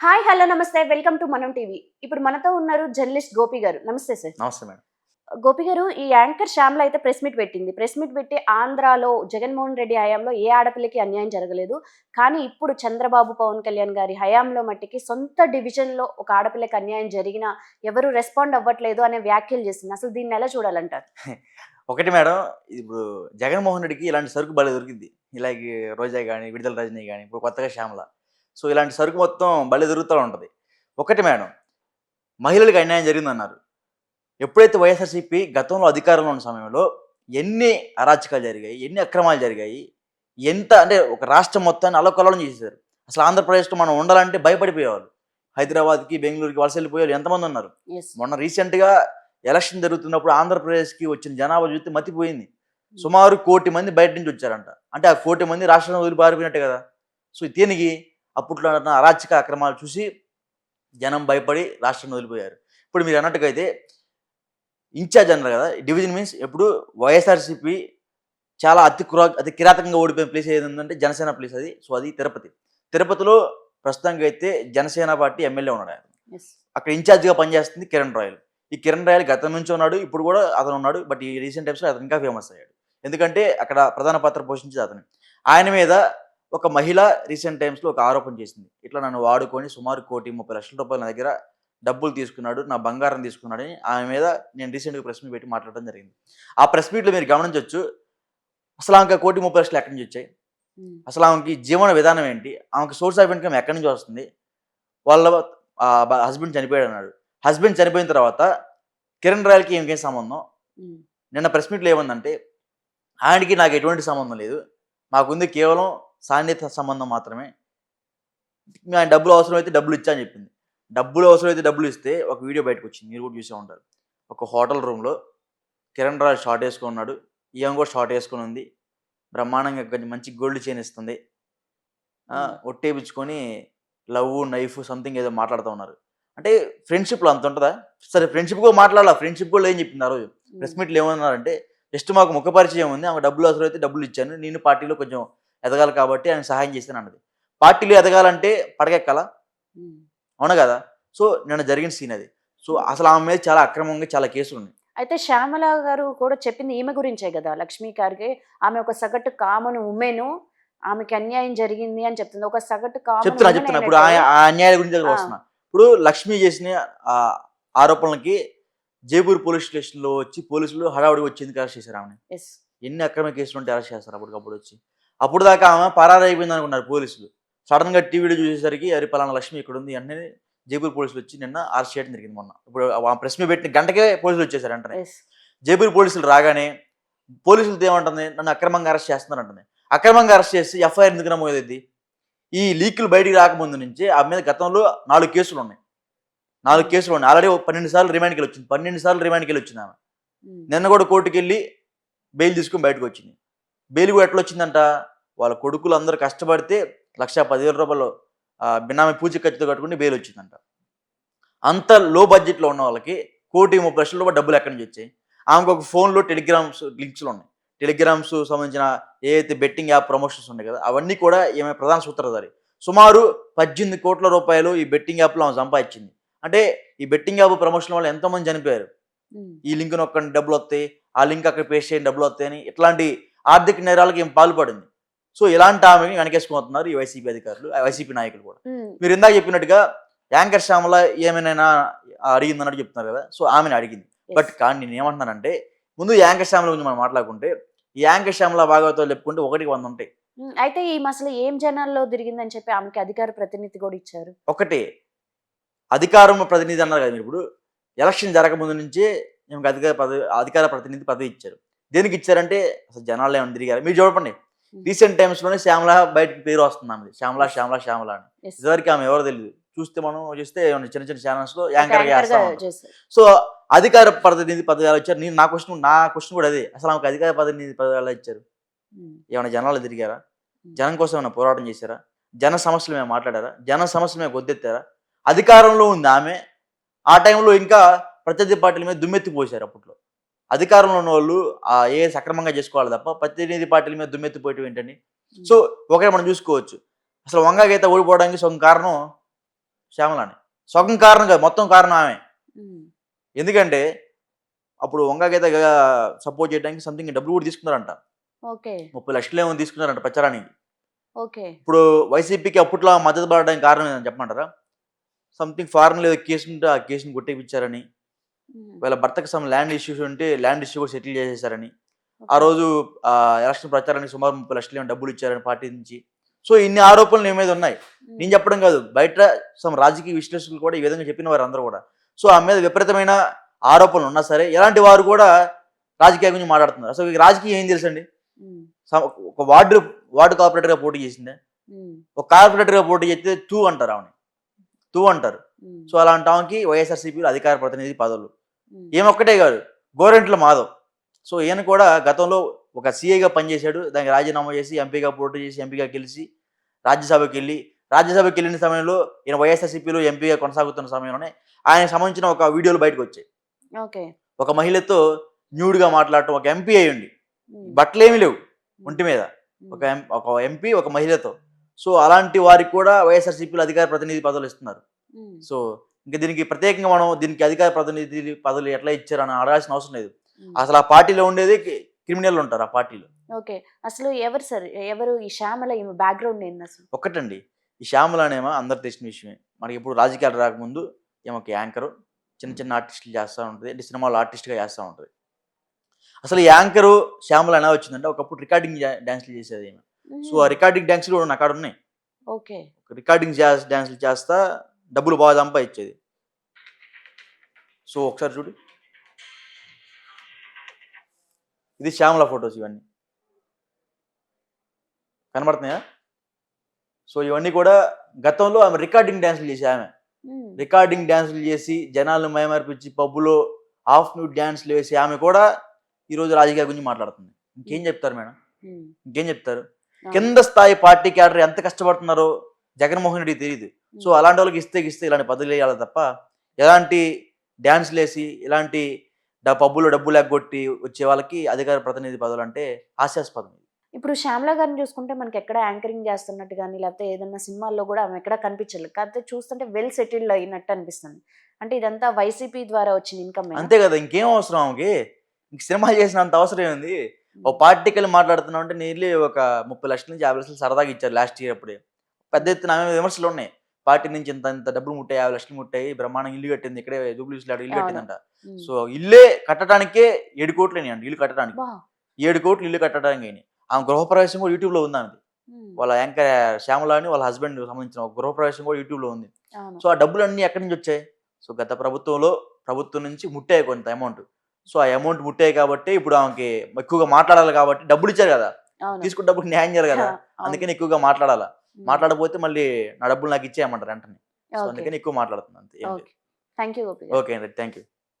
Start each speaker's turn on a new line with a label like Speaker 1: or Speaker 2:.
Speaker 1: Hi hello నమస్తే. Welcome to Manam TV. ఇప్పుడు మనతో ఉన్నారు జర్నలిస్ట్ గోపి గారు. నమస్తే సార్.
Speaker 2: నమస్తే మేడం.
Speaker 1: గోపి గారు ఈ యాంకర్ శ్యామ్ల అయితే ప్రెస్ మీట్ పెట్టింది. ప్రెస్ మీట్ పెట్టి ఆంధ్రాలో జగన్మోహన్ రెడ్డి హయాంలో ఏ ఆడపిల్లకి అన్యాయం జరగలేదు. కానీ ఇప్పుడు చంద్రబాబు పవన్ కళ్యాణ్ గారి హయాంలో మట్టికి సొంత డివిజన్లో ఒక ఆడపిల్లకి అన్యాయం జరిగినా ఎవరు రెస్పాండ్ అవ్వట్లేదు అనే వ్యాఖ్యలు చేసింది. అసలు దీన్ని ఎలా చూడాలంటారు?
Speaker 2: ఒకటి మేడం ఇప్పుడు జగన్మోహన్ రెడ్డికి ఇలాంటి సరుకు భలే దొరికింది. ఇలాగే రోజా కానీ విడుదల రజనీ కానీ ఇప్పుడు కొత్తగా శ్యామల. సో ఇలాంటి సరుకు మొత్తం భలే దొరుకుతూ ఉంటుంది. ఒకటి మేడం మహిళలకు అన్యాయం జరిగిందన్నారు. ఎప్పుడైతే వైఎస్ఆర్సీపీ గతంలో అధికారంలో ఉన్న సమయంలో ఎన్ని అరాచకాలు జరిగాయి ఎన్ని అక్రమాలు జరిగాయి ఎంత అంటే ఒక రాష్ట్రం మొత్తాన్ని అల్లకొల్లం చేసేసారు అసలు ఆంధ్రప్రదేశ్లో మనం ఉండాలంటే భయపడిపోయేవాళ్ళు. హైదరాబాద్కి బెంగళూరుకి వలస వెళ్ళిపోయేవాళ్ళు ఎంతమంది ఉన్నారు? మొన్న రీసెంట్గా ఎలక్షన్ జరుగుతున్నప్పుడు ఆంధ్రప్రదేశ్కి వచ్చిన జనాభా చూస్తే మతిపోయింది. సుమారు కోటి మంది బయట నుంచి వచ్చారంట. అంటే ఆ కోటి మంది రాష్ట్రం వదిలి పారిపోయినట్టే కదా. సో దీనికి? అప్పట్లో అరాచక అక్రమాలు చూసి జనం భయపడి రాష్ట్రం వదిలిపోయారు. ఇప్పుడు మీరు అన్నట్టుగా అయితే ఇన్ఛార్జ్ అన్నారు కదా డివిజన్ మీన్స్ ఎప్పుడు వైఎస్ఆర్సీపీ చాలా అతి కురా అతి కిరాతకంగా ఓడిపోయిన ప్లేస్ ఏది ఉందంటే జనసేన ప్లేస్ అది. సో అది తిరుపతి. తిరుపతిలో ప్రస్తుతానికి అయితే జనసేన పార్టీ ఎమ్మెల్యే ఉన్నాడు ఆయన. అక్కడ ఇన్ఛార్జిగా పనిచేస్తుంది కిరణ్ రాయల్. ఈ కిరణ్ రాయల్ గతం నుంచి ఉన్నాడు ఇప్పుడు కూడా అతను ఉన్నాడు బట్ ఈ రీసెంట్ టైమ్స్లో అతను ఇంకా ఫేమస్ అయ్యాడు. ఎందుకంటే అక్కడ ప్రధాన పాత్ర పోషించేది అతను. ఆయన మీద ఒక మహిళ రీసెంట్ టైమ్స్లో ఒక ఆరోపణ చేసింది. ఇట్లా నన్ను వాడుకొని సుమారు కోటి ముప్పై లక్షల రూపాయల నా దగ్గర డబ్బులు తీసుకున్నాడు నా బంగారం తీసుకున్నాడని ఆమె మీద నేను రీసెంట్గా ప్రెస్ మీట్ పెట్టి మాట్లాడడం జరిగింది. ఆ ప్రెస్ మీట్లో మీరు గమనించవచ్చు అసలు ఆమెకు కోటి ముప్పై లక్షలు ఎక్కడి నుంచి వచ్చాయి? అసలు ఆమెకి జీవన విధానం ఏంటి? ఆమెకి సోర్స్ ఆఫ్ ఇన్కమ్ ఎక్కడి నుంచి వస్తుంది? వాళ్ళ హస్బెండ్ చనిపోయాడు అన్నాడు. హస్బెండ్ చనిపోయిన తర్వాత కిరణ్ రాయల్కి ఏమికేం సంబంధం? నిన్న ప్రెస్ మీట్లో ఏముందంటే ఆయనకి నాకు ఎటువంటి సంబంధం లేదు. మాకుంది కేవలం సాన్నిహిత సంబంధం మాత్రమే. ఆయన డబ్బులు అవసరమైతే డబ్బులు ఇచ్చా అని చెప్పింది. డబ్బులు అవసరమైతే డబ్బులు ఇస్తే ఒక వీడియో బయటకు వచ్చింది మీరు కూడా చూసే ఉంటారు. ఒక హోటల్ రూమ్లో కిరణ్ రాయల్ షార్ట్ వేసుకొని ఉన్నాడు. ఈయన కూడా షార్ట్ వేసుకొని ఉంది. బ్రహ్మాండంగా కొంచెం మంచి గోల్డ్ చైన్ ఇస్తుంది. ఒట్టేపించుకొని లవ్ నైఫ్ సంథింగ్ ఏదో మాట్లాడుతూ ఉన్నారు. అంటే ఫ్రెండ్షిప్లో అంత ఉంటుందా? సరే ఫ్రెండ్షిప్ కూడా మాట్లాడాల? ఫ్రెండ్షిప్ కూడా ఏం చెప్పింది ఆ రోజు? ప్రెస్ మీట్లు ఏమన్నారంటే జస్ట్ మాకు ముఖ పరిచయం ఉంది. ఆమె డబ్బులు అవసరం అయితే డబ్బులు ఇచ్చాను. నేను పార్టీలో కొంచెం ఎదగాలి కాబట్టి ఆయన సహాయం చేశాను అన్నది పార్టీలో ఎదగాలంటే పడగెక్కాలా? అవును కదా? సో నిన్న జరిగిన సీన్ అది. సో అసలు ఆమె మీద చాలా అక్రమంగా చాలా కేసులు ఉన్నాయి.
Speaker 1: అయితే శ్యామల గారు కూడా చెప్పింది ఈమె గురించే కదా? లక్ష్మీ గారికి ఆమె ఒక సగటు కామన్ ఉమెన్ ఆమెకి అన్యాయం జరిగింది అని చెప్తుంది. ఒక సగటు
Speaker 2: చెప్తున్నా
Speaker 1: కామన్
Speaker 2: చెప్తున్నా. ఇప్పుడు ఆ ఆ అన్యాయాల గురించి. వస్తున్నా. ఇప్పుడు లక్ష్మి చేసిన ఆ ఆరోపణలకి జైపూర్ పోలీస్ స్టేషన్లో వచ్చి పోలీసులు హడావుడి వచ్చి ఎందుకు అరెస్ట్ చేశారు
Speaker 1: ఎస్
Speaker 2: ఎన్ని అక్రమ కేసులు ఉంటే అరెస్ట్ చేస్తారు అప్పటికప్పుడు వచ్చి? అప్పుడు దాకా ఆమె పరారు అయిపోయింది అనుకున్నారు పోలీసులు. సడన్గా టీవీలో చూసేసరికి అరే పలానా లక్ష్మి ఇక్కడ ఉంది అంటే జైపూర్ పోలీసులు వచ్చి నిన్న అరెస్ట్ చేయడం జరిగింది మొన్న. ఇప్పుడు ఆ ప్రెస్ మీద పెట్టిన గంటకే పోలీసులు వచ్చేసారు
Speaker 1: ఎస్
Speaker 2: జైపూర్ పోలీసులు రాగానే పోలీసులతో ఏమంటుంది? నన్ను అక్రమంగా అరెస్ట్ చేస్తున్నారు అంటుంది. అక్రమంగా అరెస్ట్ చేసి ఎఫ్ఐఆర్ ఎందుకు నమోదైంది ఈ లీకులు బయటికి రాకముందు నుంచి ఆ మీద గతంలో నాలుగు కేసులు ఉన్నాయి. నాలుగు కేసులు ఉన్నాయి. ఆల్రెడీ పన్నెండు సార్లు రిమాండ్కి వెళ్ళి వచ్చింది. పన్నెండు సార్లు రిమాండ్కి వెళ్ళి వచ్చింది ఆమె. నిన్న కూడా కోర్టుకి వెళ్ళి బెయిల్ తీసుకుని బయటకు వచ్చింది. బెయిల్ కూడా ఎట్లా వచ్చిందంట? వాళ్ళ కొడుకులు అందరూ కష్టపడితే లక్ష పదివేల రూపాయలు బినామీ పూచి ఖర్చుతో కట్టుకుని బెయిల్ వచ్చిందంట. అంత లో బడ్జెట్లో ఉన్న వాళ్ళకి కోటి ముప్పై లక్షల రూపాయలు డబ్బులు ఎక్కడి నుంచి వచ్చాయి? ఆమెకు ఒక ఫోన్లో టెలిగ్రామ్స్ లింక్స్లు ఉన్నాయి. టెలిగ్రామ్స్ సంబంధించిన ఏదైతే బెట్టింగ్ యాప్ ప్రమోషన్స్ ఉన్నాయి కదా అవన్నీ కూడా ఈమె ప్రధాన సూత్రధారి. సుమారు పద్దెనిమిది కోట్ల రూపాయలు ఈ బెట్టింగ్ యాప్లో ఆమె సంపాదించింది. అంటే ఈ బెట్టింగ్ యాప్ ప్రమోషన్ వల్ల ఎంతోమంది చనిపోయారు? ఈ లింక్ నొక్కండి డబ్బులు వస్తాయి. ఆ లింక్ అక్కడ పేస్ట్ చేయండి డబ్బులు వస్తాయని ఇట్లాంటి ఆర్థిక నేరాలకు ఏం పాల్పడింది. సో ఇలాంటి ఆమెని వెనకేసుకుపోతున్నారు ఈ వైసీపీ అధికారులు వైసీపీ నాయకులు కూడా. మీరు ఇందాక చెప్పినట్టుగా యాంకర్ శ్యామల ఏమైనా అడిగింది అన్నట్టు చెప్తున్నారు కదా సో ఆమెను అడిగింది. బట్ కానీ నేను ఏమంటున్నానంటే ముందు యాంకర్ శ్యామల గురించి మనం మాట్లాడుకుంటే ఈ యాంకర్ శ్యామల భాగవతాలు చెప్పుకుంటే ఒకటికి వంద ఉంటాయి.
Speaker 1: అయితే ఈ అసలు ఏం జనాల్లో తిరిగిందని చెప్పి ఆమెకి అధికార ప్రతినిధి కూడా ఇచ్చారు?
Speaker 2: ఒకటి అధికారం ప్రతినిధి అన్నారు కదా మీరు ఇప్పుడు ఎలక్షన్ జరగకముందు నుంచే ఈమెకు అధికార పదవి అధికార ప్రతినిధి పదవి ఇచ్చారు. దేనికి ఇచ్చారంటే అసలు జనాలు ఏమైనా తిరిగారు? మీరు చూడండి. రీసెంట్ టైమ్స్లోనే శ్యామల బయటకి పేరు వస్తుంది ఆమెది. శ్యామల శ్యామల శ్యామల అని. ఇదివరకు ఆమె ఎవరో తెలియదు చూస్తే మనం చూస్తే చిన్న చిన్న ఛానల్స్లో
Speaker 1: యాంకర్గా
Speaker 2: సో అధికార ప్రతినిధి పదవిలు ఇచ్చారు నేను నా క్వశ్చన్ నా క్వశ్చన్ కూడా అదే. అసలు ఆమెకు అధికార ప్రతినిధి పదవి ఇచ్చారు.
Speaker 1: ఉమ్.
Speaker 2: ఏమైనా జనాలు తిరిగారా? జనం కోసం ఏమైనా పోరాటం చేశారా? జన సమస్యలు మేము మాట్లాడారా? జన సమస్యలు మేము గొద్దెత్తారా అధికారంలో ఉంది ఆమె. ఆ టైంలో ఇంకా ప్రత్యర్థి పార్టీల మీద దుమ్మెత్తి పోసారు అప్పట్లో. అధికారంలో ఉన్న వాళ్ళు ఆ ఏ సక్రమంగా చేసుకోవాలి తప్ప ప్రతినిధి పార్టీల మీద దుమ్మెత్తి పోయటం ఏంటండి సో ఒకటే మనం చూసుకోవచ్చు. అసలు వంగగీత ఓడిపోవడానికి సొంత కారణం శ్యామలాని. సగం కారణం కాదు మొత్తం కారణం ఆమె. ఎందుకంటే అప్పుడు వంగగీత సపోర్ట్ చేయడానికి సంథింగ్ డబ్బులు కూడా తీసుకున్నారంట.
Speaker 1: ఓకే.
Speaker 2: ముప్పై లక్షలు ఏమో తీసుకున్నారంట ప్రచారానికి.
Speaker 1: ఓకే.
Speaker 2: ఇప్పుడు వైసీపీకి అప్పట్లో మద్దతు పడడానికి కారణం ఏదని చెప్పమంటారా? సంథింగ్ ఫారెన్ ఏదో కేసు ఉంటే ఆ కేసుని కొట్టేపించారని వీళ్ళ భర్తకు సమ్ ల్యాండ్ ఇష్యూస్ ఉంటే ల్యాండ్ ఇష్యూ కూడా సెటిల్ చేసేసారని. ఆ. రోజు ఆ ఎలక్షన్ ప్రచారానికి సుమారు ముప్పై లక్షలు డబ్బులు ఇచ్చారని పార్టీ నుంచి. సో ఇన్ని ఆరోపణలు నీ మీద ఉన్నాయి. నేను చెప్పడం కాదు బయట సమ్ రాజకీయ విశ్లేషకులు కూడా ఈ విధంగా చెప్పిన వారు అందరూ కూడా. సో ఆ మీద విపరీతమైన ఆరోపణలు ఉన్నా సరే ఎలాంటి వారు కూడా రాజకీయ గురించి మాట్లాడుతున్నారు. అసలు రాజకీయం ఏం తెలుసండి? ఒక వార్డు వార్డు కార్పొరేటర్గా పోటీ చేసిందే? ఒక కార్పొరేటర్గా పోటీ చేస్తే టూ అంటారు ఆమెని. టూ అంటారు. సో అలాంటి ఆమెకి వైఎస్ఆర్సీపీలో అధికార ప్రతినిధి పదవులు. ఏమొక్కటే కాదు గోరెంట్ల మాధవ్. సో ఈయన కూడా గతంలో ఒక సీఐగా పనిచేశాడు. దానికి రాజీనామా చేసి ఎంపీగా పోటీ చేసి ఎంపీగా గెలిచి రాజ్యసభకి వెళ్ళి రాజ్యసభకి వెళ్ళిన సమయంలో ఈయన వైఎస్ఆర్సీపీలో ఎంపీగా కొనసాగుతున్న సమయంలోనే ఆయనకు సంబంధించిన ఒక వీడియోలు బయటకు వచ్చాయి.
Speaker 1: ఓకే.
Speaker 2: ఒక మహిళతో న్యూడ్గా మాట్లాడటం ఒక ఎంపీ అయ్యండి ఏమీ లేవు ఒంటి మీద. ఒక ఒక ఎంపీ ఒక మహిళతో. సో అలాంటి వారికి కూడా వైఎస్ఆర్సీపీలో అధికార ప్రతినిధి పదవులు ఇస్తున్నారు. సో ఇంకా దీనికి ప్రత్యేకంగా మనం దీనికి అధికార ప్రతినిధి పదవులు ఎట్లా ఇచ్చారని అడగాల్సిన అవసరం లేదు. అసలు ఆ పార్టీలో ఉండేది క్రిమినల్ ఉంటారు ఆ పార్టీలో.
Speaker 1: ఓకే. అసలు ఎవరు సార్? ఎవరు ఈ శ్యామల ఈమె బ్యాక్గ్రౌండ్ ఏంది అసలు?
Speaker 2: ఒక్కటండి ఈ శ్యామల అనేమో అందరు తెలిసిన విషయమే. మనకి ఇప్పుడు రాజకీయాలు రాకముందు ఈమెకి యాంకర్ చిన్న చిన్న ఆర్టిస్టులు చేస్తూ ఉంటుంది. అంటే సినిమాలో ఆర్టిస్ట్గా చేస్తూ ఉంటుంది. అసలు ఈ యాంకరు శ్యామల ఎలా వచ్చిందంటే ఒకప్పుడు రికార్డింగ్ డ్యాన్స్లు చేసేది ఈమె. సో ఆ రికార్డింగ్ డ్యాన్స్లు కూడా అక్కడ ఉన్నాయి.
Speaker 1: ఓకే.
Speaker 2: రికార్డింగ్ డ్యాన్స్లు చేస్తా డబ్బులు బాగా సంపాదించేది. సో ఒకసారి చూడు. ఇది శ్యామల ఫొటోస్ ఇవన్నీ. కనబడుతున్నాయా? సో ఇవన్నీ కూడా గతంలో ఆమె రికార్డింగ్ డ్యాన్సులు చేసి ఆమె. రికార్డింగ్ డ్యాన్సులు చేసి జనాలను మైమర్పించి పబ్బులో హాఫ్ న్యూడ్ డ్యాన్స్లు వేసి ఆమె కూడా ఈరోజు రాజకీయ గురించి మాట్లాడుతుంది. ఇంకేం చెప్తారు మేడం? ఇంకేం చెప్తారు. కింద స్థాయి పార్టీ క్యాడర్ ఎంత కష్టపడుతున్నారో జగన్మోహన్ రెడ్డి తెలియదు సో అలాంటి వాళ్ళకి ఇస్తే ఇస్తే ఇలాంటి పదవులు వేయాలి తప్ప ఎలాంటి డ్యాన్స్లు వేసి ఇలాంటి పబ్బులో డబ్బులు ఎగ్గొట్టి వచ్చే వాళ్ళకి అధికార ప్రతినిధి పదవులు అంటే హాస్యాస్పదం.
Speaker 1: ఇప్పుడు శ్యామల గారిని చూసుకుంటే మనకి ఎక్కడ యాంకరింగ్ చేస్తున్నట్టు కానీ లేకపోతే ఏదైనా సినిమాల్లో కూడా ఆమె ఎక్కడ కనిపించలేదు. కాకపోతే చూస్తుంటే వెల్ సెటిల్డ్ అయినట్టు అనిపిస్తుంది. అంటే ఇదంతా వైసీపీ ద్వారా వచ్చిన ఇన్కమ్.
Speaker 2: అంతే కదా ఇంకేం అవసరం ఆమెకి? ఇంక సినిమాలు చేసినంత అవసరం ఏంది ఒక పార్టీకి వెళ్ళి మాట్లాడుతున్నాం అంటే నీళ్ళు ఒక ముప్పై లక్షల నుంచి యాభై లక్షలు సరదాగా ఇచ్చారు లాస్ట్ ఇయర్ అప్పుడే. పెద్ద ఎత్తున ఆమె విమర్శలు ఉన్నాయి. పార్టీ నుంచి ఇంత ఇంత డబ్బులు ముట్టాయి యాభై లక్షలు ముట్టాయి బ్రహ్మాండం ఇల్లు కట్టింది ఇక్కడే జూబ్లీస్ ఇల్లు
Speaker 1: అవును.
Speaker 2: కట్టిందంట. సో ఇల్లే కట్టడానికే ఏడు కోట్లు అయినాయి ఇల్లు కట్టడానికి. ఏడు కోట్లు ఇల్లు కట్టడానికి అయినాయి. ఆమె గృహప్రవేశం కూడా యూట్యూబ్లో ఉంది ఆమెది.
Speaker 1: ఉమ్,
Speaker 2: వాళ్ళ యాంకర్ శ్యామల అని వాళ్ళ హస్బెండ్ సంబంధించిన గృహప్రవేశం కూడా యూట్యూబ్లో ఉంది సో ఆ డబ్బులు అన్ని ఎక్కడి నుంచి వచ్చాయి? సో గత ప్రభుత్వంలో ప్రభుత్వం నుంచి ముట్టాయి కొంత అమౌంట్. సో ఆ అమౌంట్ ముట్టాయి కాబట్టి ఇప్పుడు ఆమెకి ఎక్కువగా మాట్లాడాలి కాబట్టి డబ్బులు ఇచ్చారు కదా. తీసుకున్న డబ్బులు న్యాయం చేయాలి కదా. అందుకని ఎక్కువగా మాట్లాడాలా? మాట్లాడకపోతే మళ్ళీ నా డబ్బులు నాకు ఇచ్చేయమంటారు వెంటనే. అందుకని ఎక్కువ మాట్లాడుతుంది అంతే
Speaker 1: థ్యాంక్ యూ.
Speaker 2: ఓకే అండి థ్యాంక్ యూ